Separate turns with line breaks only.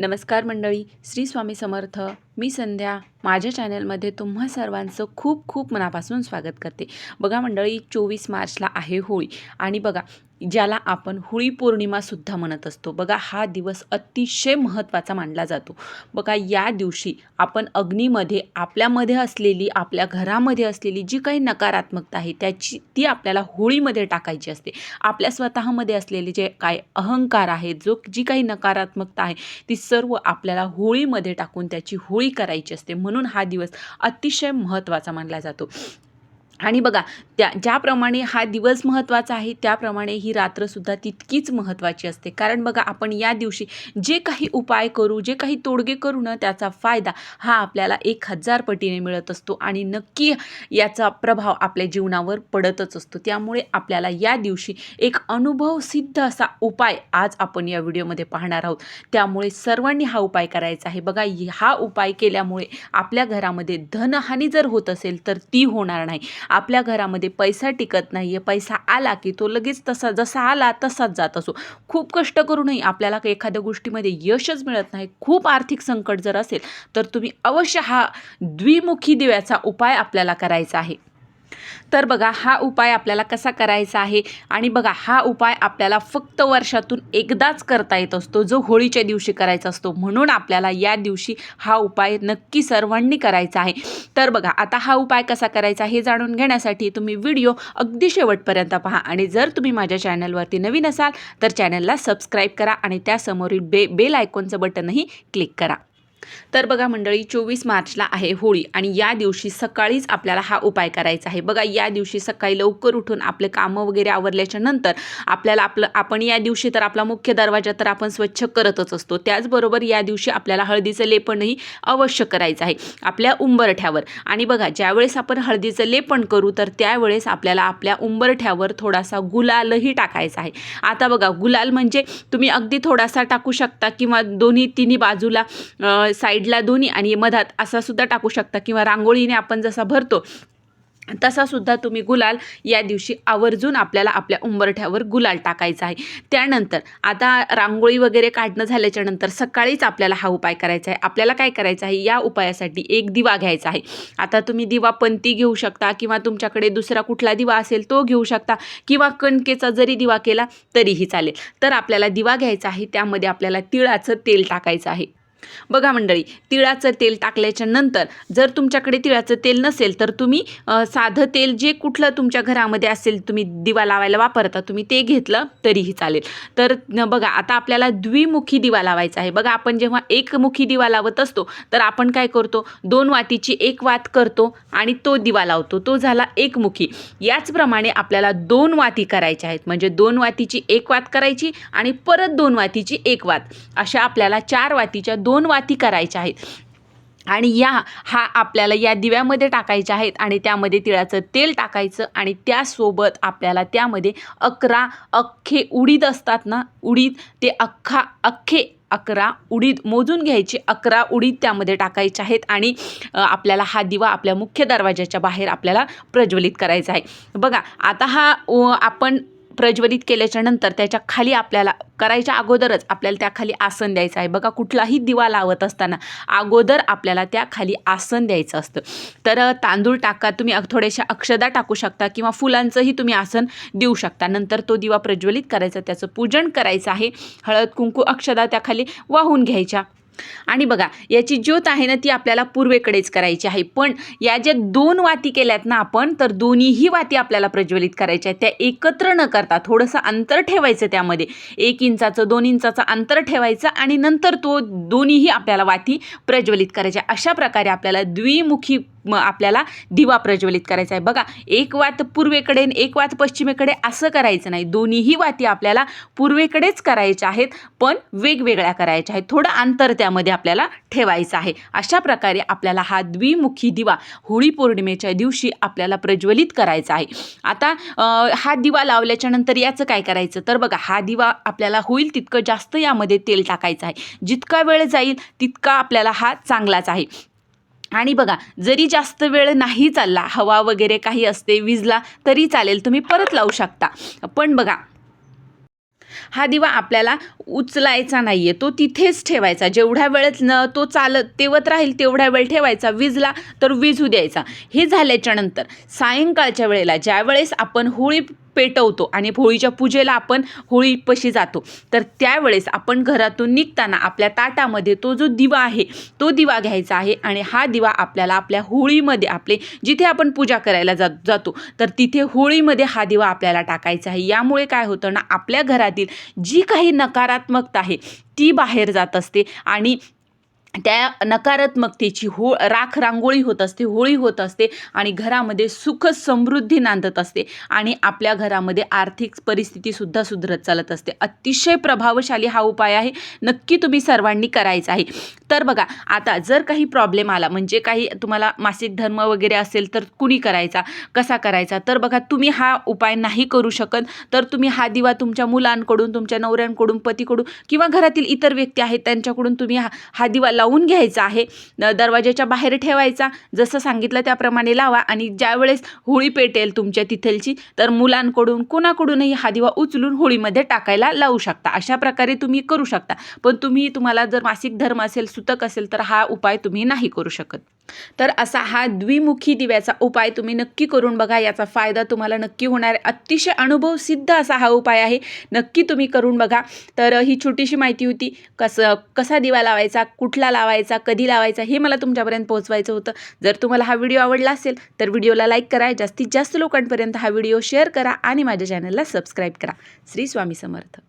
नमस्कार मंडळी श्री स्वामी समर्थ. मी संध्या. माझ्या चॅनलमध्ये तुम्हा सर्वांचं खूप खूप मनापासून स्वागत करते. बघा मंडळी चोवीस मार्चला आहे होळी. आणि बघा ज्याला आपण होळी पौर्णिमासुद्धा म्हणत असतो. बघा हा दिवस अतिशय महत्त्वाचा मानला जातो. बघा या दिवशी आपण अग्नीमध्ये आपल्यामध्ये असलेली आपल्या घरामध्ये असलेली जी काही नकारात्मकता आहे त्याची ती आपल्याला होळीमध्ये टाकायची असते. आपल्या स्वतःमध्ये असलेले जे काय अहंकार आहे जो जी काही नकारात्मकता आहे ती सर्व आपल्याला होळीमध्ये टाकून त्याची होळी करायची असते. म्हणून हा दिवस अतिशय महत्त्वाचा मानला जातो. आणि बघा त्या ज्याप्रमाणे हा दिवस महत्त्वाचा आहे त्याप्रमाणे ही रात्रसुद्धा तितकीच महत्त्वाची असते. कारण बघा आपण या दिवशी जे काही उपाय करू जे काही तोडगे करू ना त्याचा फायदा हा आपल्याला एक हजार पटीने मिळत असतो आणि नक्की याचा प्रभाव आपल्या जीवनावर पडतच असतो. त्यामुळे आपल्याला या दिवशी एक अनुभवसिद्ध असा उपाय आज आपण या व्हिडिओमध्ये पाहणार आहोत. त्यामुळे सर्वांनी हा उपाय करायचा आहे. बघा हा उपाय केल्यामुळे आपल्या घरामध्ये धनहानी जर होत असेल तर ती होणार नाही. आपल्या घरामध्ये पैसा टिकत नाही आहे पैसा आला की तो लगेच तसा जसा आला तसाच जात असो. खूप कष्ट करूनही आपल्याला काही एखाद्या गोष्टीमध्ये यशच मिळत नाही. खूप आर्थिक संकट जर असेल तर तुम्ही अवश्य हा द्विमुखी दिव्याचा उपाय आपल्याला करायचा आहे. तर बघा हा उपाय आपल्याला कसा करायचा आहे? आणि बघा हा उपाय आपल्याला फक्त वर्षातून एकदाच करता येत असतो जो होळीच्या दिवशी करायचा असतो. म्हणून आपल्याला या दिवशी हा उपाय नक्की सर्वांनी करायचा आहे. तर बघा आता हा उपाय कसा करायचा हे जाणून घेण्यासाठी तुम्ही व्हिडिओ अगदी शेवटपर्यंत पहा. आणि जर तुम्ही माझ्या चॅनलवरती नवीन असाल तर चॅनलला सबस्क्राईब करा आणि त्यासमोरील बे बेल आयकॉनचं बटनही क्लिक करा. तर बघा मंडळी चोवीस मार्चला आहे होळी आणि या दिवशी सकाळीच आपल्याला हा उपाय करायचा आहे. बघा या दिवशी सकाळी लवकर उठून आपले कामं वगैरे आवरल्याच्या नंतर आपल्याला आपलं आपण या दिवशी तर आपला मुख्य दरवाजा तर आपण स्वच्छ करतच असतो. त्याचबरोबर या दिवशी आपल्याला हळदीचं लेपनही अवश्य करायचं आहे. आपल्या उंबरठ्यावर. आणि बघा ज्यावेळेस आपण हळदीचं लेपन करू तर त्यावेळेस आपल्याला आपल्या उंबरठ्यावर थोडासा गुलालही टाकायचा आहे. आता बघा गुलाल म्हणजे तुम्ही अगदी थोडासा टाकू शकता किंवा दोन्ही तिन्ही बाजूला साईडला दोन्ही आणि मधात असा सुद्धा टाकू शकता. किंवा रांगोळीने आपण जसा भरतो तसासुद्धा तुम्ही गुलाल या दिवशी आवर्जून आपल्याला आपल्या उंबरठ्यावर गुलाल टाकायचा आहे. त्यानंतर आता रांगोळी वगैरे काढणं झाल्याच्यानंतर सकाळीच आपल्याला हा उपाय करायचा आहे. आपल्याला काय करायचं आहे? या उपायासाठी एक दिवा घ्यायचा आहे. आता तुम्ही दिवा पंती घेऊ शकता किंवा तुमच्याकडे दुसरा कुठला दिवा असेल तो घेऊ शकता किंवा कणकेचा जरी दिवा केला तरीही चालेल. तर आपल्याला दिवा घ्यायचा आहे. त्यामध्ये आपल्याला तिळाचं तेल टाकायचं आहे. बघा मंडळी तिळाचं तेल टाकल्याच्या नंतर जर तुमच्याकडे तिळाचं तेल नसेल तर तुम्ही साधं तेल जे कुठलं तुमच्या घरामध्ये असेल तुम्ही दिवा लावायला वापरता तुम्ही ते घेतलं तरीही चालेल. तर बघा आता आपल्याला द्विमुखी दिवा लावायचा आहे. बघा आपण जेव्हा एकमुखी दिवा लावत असतो तर आपण काय करतो? दोन वातीची एक वात करतो आणि तो दिवा लावतो. तो झाला एकमुखी. याचप्रमाणे आपल्याला दोन वाती करायच्या आहेत. म्हणजे दोन वातीची एक वात करायची आणि परत दोन वातीची एक वात. अशा आपल्याला चार वातीच्या दोन वाती करायच्या आहेत. आणि या हा आपल्याला या दिव्यामध्ये टाकायच्या आहेत आणि त्यामध्ये तिळाचं तेल टाकायचं आणि त्यासोबत आपल्याला त्यामध्ये अकरा अख्खे उडीद असतात ना उडीद ते अख्खा अख्खे अकरा उडीद मोजून घ्यायचे. अकरा उडीद त्यामध्ये टाकायचे आहेत आणि आपल्याला हा दिवा आपल्या मुख्य दरवाजाच्या बाहेर आपल्याला प्रज्वलित करायचा आहे. बघा आता हा आपण प्रज्वलित केल्याच्यानंतर त्याच्याखाली आपल्याला करायच्या अगोदरच आपल्याला त्या खाली आसन द्यायचं आहे. बघा कुठलाही दिवा लावत असताना अगोदर आपल्याला त्या खाली आसन द्यायचं असतं. तर तांदूळ टाका तुम्ही थोड्याशा अक्षदा टाकू शकता किंवा फुलांचंही तुम्ही आसन देऊ शकता. नंतर तो दिवा प्रज्वलित करायचा त्याचं पूजन करायचं आहे. हळद कुंकू अक्षदा त्याखाली वाहून घ्यायच्या. आणि बघा याची ज्योत आहे ना ती आपल्याला पूर्वेकडेच करायची आहे. पण या ज्या दोन वाती केल्यात ना आपण तर दोन्हीही वाती आपल्याला प्रज्वलित करायच्या आहेत. त्या एकत्र न करता थोडंसं अंतर ठेवायचं त्यामध्ये. एक इंचाचं दोन इंचाचं अंतर ठेवायचं आणि नंतर तो दोन्हीही आपल्याला वाती प्रज्वलित करायच्या. अशा प्रकारे आपल्याला द्विमुखी मग आपल्याला दिवा प्रज्वलित करायचा आहे. बघा एक वात पूर्वेकडे एक वात पश्चिमेकडे असं करायचं नाही. दोन्हीही वाती आपल्याला पूर्वेकडेच करायच्या आहेत पण वेगवेगळ्या करायच्या आहेत. थोडं अंतर त्यामध्ये आपल्याला ठेवायचं आहे. अशा प्रकारे आपल्याला हा द्विमुखी दिवा होळी पौर्णिमेच्या दिवशी आपल्याला प्रज्वलित करायचा आहे. आता हा दिवा लावल्याच्या नंतर याचं काय करायचं? तर बघा हा दिवा आपल्याला होईल तितकं जास्त यामध्ये तेल टाकायचं आहे. जितका वेळ जाईल तितका आपल्याला हा चांगलाच आहे. आणि बघा जरी जास्त वेळ नाही चालला हवा वगैरे काही असते विजला तरी चालेल तुम्ही परत लावू शकता. पण बघा हा दिवा आपल्याला उचलायचा नाही आहे तो तिथेच ठेवायचा. जेवढ्या वेळेत न तो चालत तेवत राहील तेवढ्या वेळ ठेवायचा. विजला तर विजू द्यायचा. हे झाल्याच्यानंतर सायंकाळच्या वेळेला ज्यावेळेस आपण होळी पेटवतो आणि होळीच्या पूजेला आपण होळीपाशी जातो. तर त्यावेळेस आपण घरातून निघताना आपल्या ताटामध्ये तो जो दिवा आहे तो दिवा घ्यायचा आहे आणि हा दिवा आपल्याला आपल्या होळीमध्ये आपले जिथे आपण पूजा करायला जा जातो तर तिथे होळीमध्ये हा दिवा आपल्याला टाकायचा आहे. यामुळे काय होतं ना आपल्या घरातील जी काही नकारात्मकता आहे ती बाहेर जात असते आणि त्या नकारात्मकतेची हो राख रांगोळी होत असते होळी होत असते आणि घरामध्ये सुख समृद्धी नांदत असते आणि आपल्या घरामध्ये आर्थिक परिस्थितीसुद्धा सुधरत चालत असते. अतिशय प्रभावशाली हा उपाय आहे. नक्की तुम्ही सर्वांनी करायचा आहे. तर बघा आता जर काही प्रॉब्लेम आला म्हणजे काही तुम्हाला मासिक धर्म वगैरे असेल तर कुणी करायचा? कसा करायचा? तर बघा तुम्ही हा उपाय नाही करू शकत. तर तुम्ही हा दिवा तुमच्या मुलांकडून तुमच्या नवऱ्यांकडून पतीकडून किंवा घरातील इतर व्यक्ती आहेत त्यांच्याकडून तुम्ही हा हा दिवा लावून घ्यायचा आहे. दरवाज्याच्या दरवाजाच्या बाहेर ठेवायचा. जसं सांगितलं त्याप्रमाणे लावा. आणि ज्यावेळेस होळी पेटेल तुमच्या तिथलची तर मुलांकडून कोणाकडूनही हा दिवा उचलून होळीमध्ये टाकायला लावू शकता. अशा प्रकारे तुम्ही करू शकता. पण तुम्ही तुम्हाला जर मासिक धर्म असेल सुतक असेल तर हा उपाय तुम्ही नाही करू शकत. तर असा हा द्विमुखी दिव्याचा उपाय तुम्ही नक्की करून बघा. याचा फायदा तुम्हाला नक्की होणार. अतिशय अनुभव सिद्ध असा हा उपाय आहे. नक्की तुम्ही करून बघा. तर ही छोटीशी माहिती होती. कसं कसा दिवा लावायचा कुठला लावायचा कधी लावायचा हे मला तुमच्यापर्यंत पोहोचवायचं होतं. जर तुम्हाला हा व्हिडिओ आवडला असेल तर व्हिडिओला लाईक करा. जास्तीत जास्त लोकांपर्यंत हा व्हिडिओ शेअर करा आणि माझ्या चॅनलला सबस्क्राईब करा. श्री स्वामी समर्थ.